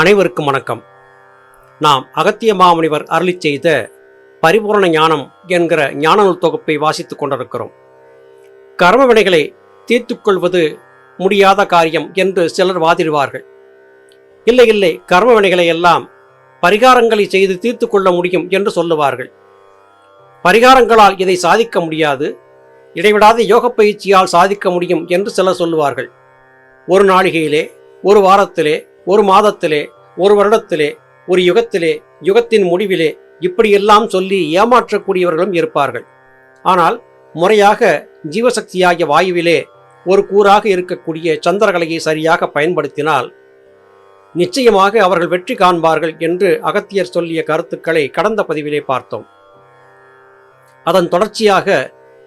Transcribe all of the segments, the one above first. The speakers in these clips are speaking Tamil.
அனைவருக்கும் வணக்கம். நாம் அகத்திய மாமுனிவர் அருளி செய்த பரிபூரண ஞானம் என்கிற ஞான நூல் தொகுப்பை வாசித்துக் கொண்டிருக்கிறோம். கர்ம வினைகளை தீர்த்துக்கொள்வது முடியாத காரியம் என்று சிலர் வாதிடுவார்கள். இல்லை இல்லை கர்ம வினைகளை எல்லாம் பரிகாரங்களை செய்து தீர்த்து கொள்ள முடியும் என்று சொல்லுவார்கள். பரிகாரங்களால் இதை சாதிக்க முடியாது இடைவிடாத யோக பயிற்சியால் சாதிக்க முடியும் என்று சிலர் சொல்லுவார்கள். ஒரு நாளிகையிலே ஒரு வாரத்திலே ஒரு மாதத்திலே ஒரு வருடத்திலே ஒரு யுகத்திலே யுகத்தின் முடிவிலே இப்படியெல்லாம் சொல்லி ஏமாற்றக்கூடியவர்களும் இருப்பார்கள். ஆனால் முறையாக ஜீவசக்தியாகிய வாயுவிலே ஒரு கூறாக இருக்கக்கூடிய சந்திரகலையை சரியாக பயன்படுத்தினால் நிச்சயமாக அவர்கள் வெற்றி காண்பார்கள் என்று அகத்தியர் சொல்லிய கருத்துக்களை கடந்த பதிவிலே பார்த்தோம். அதன் தொடர்ச்சியாக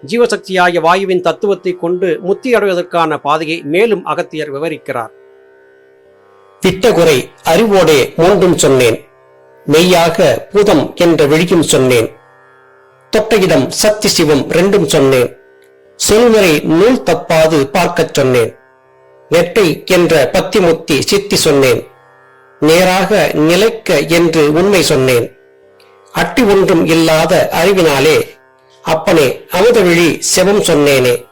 ஜீவசக்தியாகிய வாயுவின் தத்துவத்தை கொண்டு முத்தி அடைவதற்கான பாதையை மேலும் அகத்தியர் விவரிக்கிறார். திட்டகுறை அறிவோடே மூன்றும் சொன்னேன். மெய்யாக பூதம் என்ற விழியும் சொன்னேன். தொட்டகிடம் சக்தி சிவம் ரெண்டும் சொன்னேன். சொல்முறை நூல் தப்பாது பார்க்கச் சொன்னேன். நெட்டை என்ற பத்திமுத்தி சித்தி சொன்னேன். நேராக நிலைக்க என்று உண்மை சொன்னேன். அட்டி ஒன்றும் இல்லாத அறிவினாலே அப்பனே அமுதவிழி செவம் சொன்னேனே.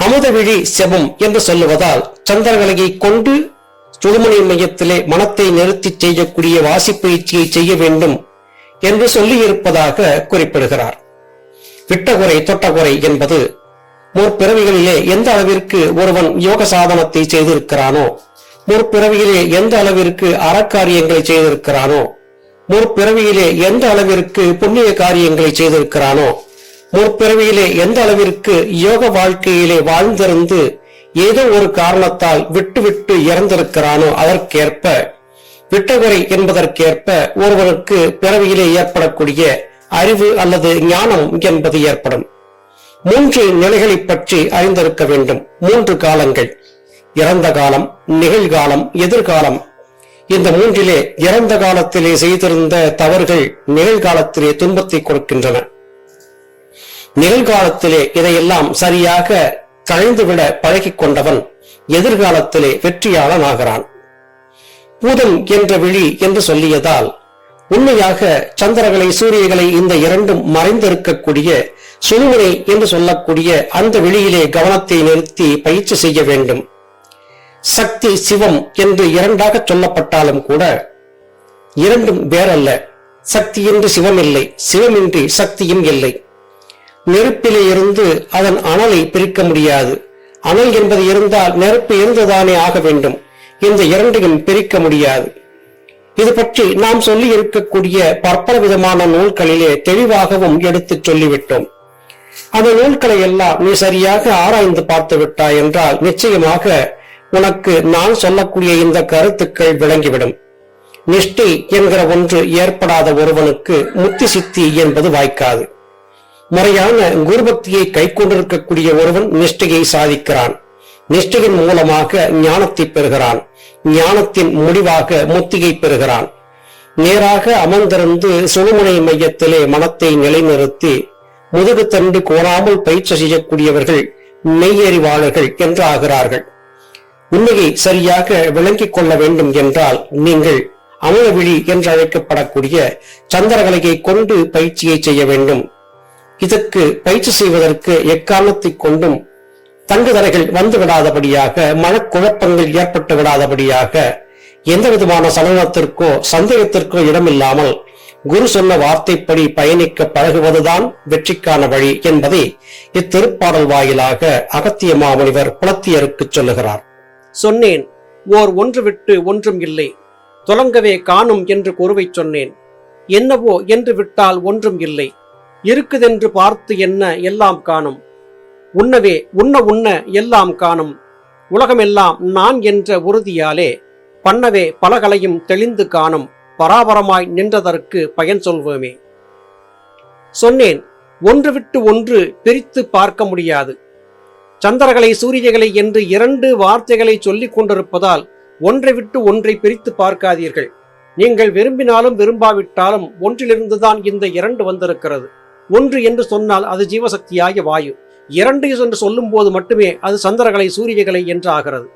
அமுதவிழி செவம் என்று சொல்லுவதால் சந்திரகலையை கொண்டு சுடுமணி மையத்திலே மனத்தை நிறுத்தி செய்யக்கூடிய வாசிப்பயிற்சியை செய்ய வேண்டும் என்று சொல்லியிருப்பதாக குறிப்பிடுகிறார். விட்டகுறை தொட்டகுறை என்பது முற்பிறவிகளிலே எந்த அளவிற்கு ஒருவன் யோக சாதனத்தை செய்திருக்கிறானோ முற்பிறவியிலே எந்த அளவிற்கு அறக்காரியங்களை செய்திருக்கிறானோ முற்பிறவியிலே எந்த அளவிற்கு புண்ணிய காரியங்களை செய்திருக்கிறானோ முற்பிறவியிலே எந்த அளவிற்கு யோக வாழ்க்கையிலே வாழ்ந்திருந்து ஏதோ ஒரு காரணத்தால் விட்டு விட்டு இறந்திருக்கிறானோ அதற்கேற்ப விட்டகுறை என்பதற்கேற்ப ஒருவருக்கு பிறவியிலே ஏற்படக்கூடிய அறிவு அல்லது ஞானம் என்பது ஏற்படும். மூன்று நிலைகளைப் பற்றி அறிந்திருக்க வேண்டும். மூன்று காலங்கள். இறந்த காலம் நிகழ்காலம் எதிர்காலம். இந்த மூன்றிலே இறந்த காலத்திலே செய்திருந்த தவறுகள் நிகழ்காலத்திலே துன்பத்தை கொடுக்கின்றன. நிகழ்காலத்திலே இதையெல்லாம் சரியாக தழைந்துவிட பழகிக் கொண்டவன் எதிர்காலத்திலே வெற்றியாளன் ஆகிறான் பூதம் என்ற விழி என்று சொல்லியதால் உண்மையாக சந்திரகளை சூரியகளை இந்த இரண்டும் மறைந்திருக்கக்கூடிய சுழுமுனை என்று சொல்லக்கூடிய அந்த வெளியிலே கவனத்தை நிறுத்தி பயிற்சி செய்ய வேண்டும். சக்தி சிவம் என்று இரண்டாக சொல்லப்பட்டாலும் கூட இரண்டும் வேறல்ல. சக்தி என்று சிவம் இல்லை சிவமின்றி சக்தியும் இல்லை. நெருப்பிலே இருந்து அதன் அனலை பிரிக்க முடியாது. அனல் என்பது இருந்தால் நெருப்பு இருந்துதானே ஆக வேண்டும். இந்த இரண்டையும் பிரிக்க முடியாது. இது பற்றி நாம் சொல்லி இருக்கக்கூடிய பற்பல விதமான நூல்களிலே தெளிவாகவும் எடுத்துச் சொல்லிவிட்டோம். அந்த நூல்களை எல்லாம் நீ சரியாக ஆராய்ந்து பார்த்து விட்டாய் என்றால் நிச்சயமாக உனக்கு நான் சொல்லக்கூடிய இந்த கருத்துக்கள் விளங்கிவிடும். நிஷ்டை என்கிற ஒன்று ஏற்படாத ஒருவனுக்கு முத்தி சித்தி என்பது வாய்க்காது. முறையான குருபக்தியை கை கொண்டிருக்கக்கூடிய ஒருவன் நிஷ்டையை சாதிக்கிறான். நிஷ்டையின் மூலமாக ஞானத்தை பெறுகிறான். ஞானத்தின் முடிவாக முத்தியை பெறுகிறான். நேராக அமர்ந்திருந்து சுழுமுனை மையத்திலே மனத்தை நிலைநிறுத்தி முதுகு தண்டு கோராமல் பயிற்சி செய்யக்கூடியவர்கள் மெய்யறிவாளர்கள் என்று ஆகிறார்கள் உண்மையை சரியாக விளங்கிக் கொள்ள வேண்டும் என்றால் நீங்கள் அமலவிழி என்று அழைக்கப்படக்கூடிய சந்திரகலையை கொண்டு பயிற்சியை செய்ய வேண்டும். இதற்கு பயிற்சி செய்வதற்கு எக்காரணத்தை கொண்டும் தங்குதரைகள் வந்து விடாதபடியாக மனக்குழப்பங்கள் ஏற்பட்டு விடாதபடியாக எந்த விதமான சலனத்திற்கோ சந்தேகத்திற்கோ இடமில்லாமல் குரு சொன்ன வார்த்தைப்படி பயணிக்க பழகுவதுதான் வெற்றிக்கான வழி என்பதை இத்திருப்பாடல் வாயிலாக அகத்திய மாமுனிவர் புலத்தியருக்கு சொல்லுகிறார். சொன்னேன் ஓர் ஒன்று விட்டு ஒன்றும் இல்லை. தொலங்கவே காணும் என்று குருவை சொன்னேன். என்னவோ என்று விட்டால் ஒன்றும் இல்லை. இருக்குதென்று பார்த்து என்ன எல்லாம் காணும்? உண்ணவே உண்ண உண்ண எல்லாம் காணும். உலகமெல்லாம் நான் என்ற உறுதியாலே பண்ணவே பலகலையும் தெளிந்து காணும். பராபரமாய் நின்றதற்கு பயன் சொல்வோமே. சொன்னேன் ஒன்று விட்டு ஒன்று பிரித்து பார்க்க முடியாது. சந்திரகளை சூரியகளை என்று இரண்டு வார்த்தைகளை சொல்லிக் கொண்டிருப்பதால் ஒன்றை விட்டு ஒன்றை பிரித்து பார்க்காதீர்கள். நீங்கள் விரும்பினாலும் விரும்பாவிட்டாலும் ஒன்றிலிருந்துதான் இந்த இரண்டு வந்திருக்கிறது. ஒன்று என்று சொன்னால் அது ஜீவசக்தியாகிய வாயு. இரண்டு என்று சொல்லும் போது மட்டுமே அது சந்திரகளை சூரியகளை என்று ஆகிறது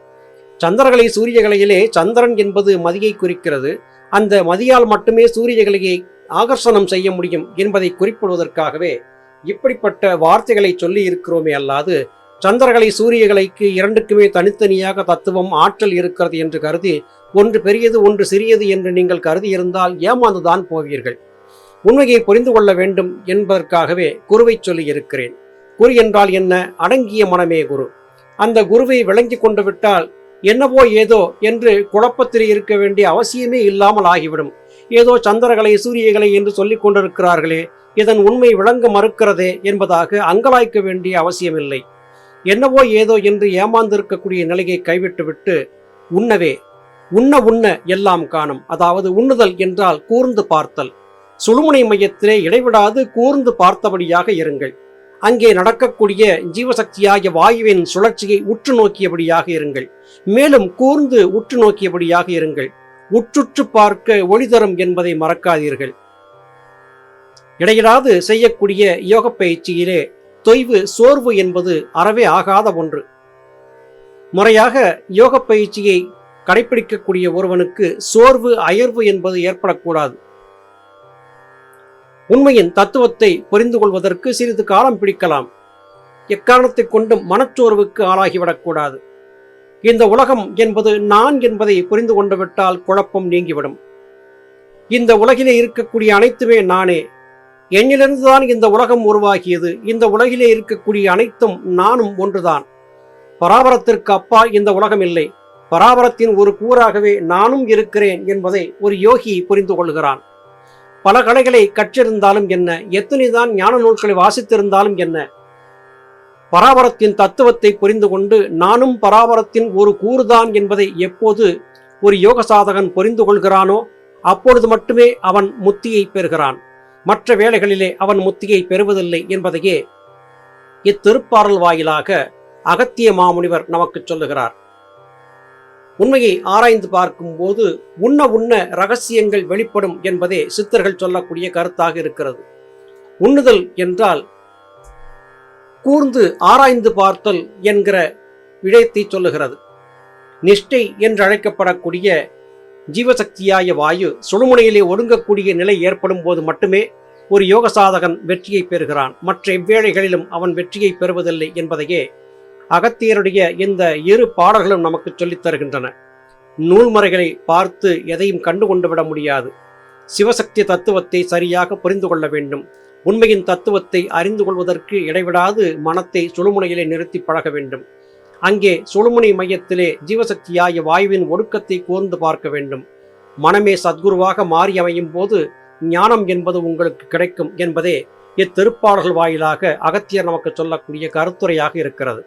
சந்திரகலை சூரியகலையிலே சந்திரன் என்பது மதியை குறிக்கிறது. அந்த மதியால் மட்டுமே சூரியகலையை ஆகர்ஷணம் செய்ய முடியும் என்பதை குறிப்பிடுவதற்காகவே இப்படிப்பட்ட வார்த்தைகளை சொல்லி இருக்கிறோமே அல்லாது சந்திரகலை சூரியகலைக்கு இரண்டுக்குமே தனித்தனியாக தத்துவம் ஆற்றல் இருக்கிறது என்று கருதி ஒன்று பெரியது ஒன்று சிறியது என்று நீங்கள் கருதி இருந்தால் ஏமாந்துதான் போவீர்கள். உண்மையை புரிந்து கொள்ள வேண்டும் என்பதற்காகவே குருவை சொல்லி இருக்கிறேன். குரு என்றால் என்ன? அடங்கிய மனமே குரு. அந்த குருவை விளங்கி கொண்டு விட்டால் என்னவோ ஏதோ என்று குழப்பத்தில் இருக்க வேண்டிய அவசியமே இல்லாமல் ஆகிவிடும். ஏதோ சந்திரகலை சூரியகலை என்று சொல்லிக் கொண்டிருக்கிறார்களே இதன் உண்மை விளங்க மறுக்கிறதே என்பதாக அங்கலாய்க்க வேண்டிய அவசியமில்லை. என்னவோ ஏதோ என்று ஏமாந்திருக்கக்கூடிய நிலையை கைவிட்டுவிட்டு உண்ணவே உண்ண உண்ண எல்லாம் காணும். அதாவது உண்ணுதல் என்றால் கூர்ந்து பார்த்தல். சுழுமுனை மையத்திலே இடைவிடாது கூர்ந்து பார்த்தபடியாக இருங்கள். அங்கே நடக்கக்கூடிய ஜீவசக்தியாகிய வாயுவின் சுழற்சியை உற்று நோக்கியபடியாக இருங்கள். மேலும் கூர்ந்து உற்று நோக்கியபடியாக இருங்கள். உற்றுற்று பார்க்க ஒளி தரும் என்பதை மறக்காதீர்கள். இடையிடாது செய்யக்கூடிய யோக பயிற்சியிலே தொய்வு சோர்வு என்பது அறவே ஆகாத ஒன்று. முறையாக யோக பயிற்சியை கடைபிடிக்கக்கூடிய ஒருவனுக்கு சோர்வு அயர்வு என்பது ஏற்படக்கூடாது. உண்மையின் தத்துவத்தை புரிந்து கொள்வதற்கு சிறிது காலம் பிடிக்கலாம். எக்காரணத்தை கொண்டும் மனச்சோர்வுக்கு ஆளாகிவிடக்கூடாது இந்த உலகம் என்பது நான் என்பதை புரிந்து கொண்டு விட்டால் குழப்பம் நீங்கிவிடும். இந்த உலகிலே இருக்கக்கூடிய அனைத்துமே நானே. என்னிலிருந்துதான் இந்த உலகம் உருவாகியது. இந்த உலகிலே இருக்கக்கூடிய அனைத்தும் நானும் ஒன்றுதான். பராபரத்திற்கு அப்பால் இந்த உலகம் இல்லை. பராபரத்தின் ஒரு கூறாகவே நானும் இருக்கிறேன் என்பதை ஒரு யோகி புரிந்து கொள்கிறான். பல கலைகளை கற்றிருந்தாலும் என்ன? எத்தனைதான் ஞான நூல்களை வாசித்திருந்தாலும் என்ன? பராபரத்தின் தத்துவத்தை புரிந்து கொண்டு நானும் பராபரத்தின் ஒரு கூறுதான் என்பதை எப்போது ஒரு யோக சாதகன் புரிந்து கொள்கிறானோ அப்பொழுது மட்டுமே அவன் முத்தியை பெறுகிறான். மற்ற வேளைகளிலே அவன் முத்தியை பெறுவதில்லை என்பதையே இத்திருப்பாறல் வாயிலாக அகத்திய மாமுனிவர் நமக்கு சொல்லுகிறார். உண்மையை ஆராய்ந்து பார்க்கும்போது உண்ண உண்ண ரகசியங்கள் வெளிப்படும் என்பதே சித்தர்கள் சொல்லக்கூடிய கருத்தாக இருக்கிறது. உண்ணுதல் என்றால் கூர்ந்து ஆராய்ந்து பார்த்தல் என்கிற விடயத்தை சொல்லுகிறது. நிஷ்டை என்று அழைக்கப்படக்கூடிய ஜீவசக்தியாய வாயு சுழுமுனையிலே ஒடுங்கக்கூடிய நிலை ஏற்படும் போது மட்டுமே ஒரு யோக சாதகன் வெற்றியை பெறுகிறான். மற்ற எவ்வேளைகளிலும் அவன் வெற்றியை பெறுவதில்லை என்பதையே அகத்தியருடைய இந்த இரு பாடல்களும் நமக்கு சொல்லித் தருகின்றன. நூல்மறைகளை பார்த்து எதையும் கண்டு கொண்டு விட முடியாது. சிவசக்தி தத்துவத்தை சரியாக புரிந்து கொள்ள வேண்டும். உண்மையின் தத்துவத்தை அறிந்து கொள்வதற்கு இடைவிடாது மனத்தை சுழுமுனையிலே நிறுத்தி பழக வேண்டும். அங்கே சுழுமுனை மையத்திலே ஜீவசக்தியாகிய வாயுவின் ஒடுக்கத்தை கூர்ந்து பார்க்க வேண்டும். மனமே சத்குருவாக மாறி அமையும் போது ஞானம் என்பது உங்களுக்கு கிடைக்கும் என்பதே இத்திருப்பாடல்கள் வாயிலாக அகத்தியர் நமக்கு சொல்லக்கூடிய கருத்துரையாக இருக்கிறது.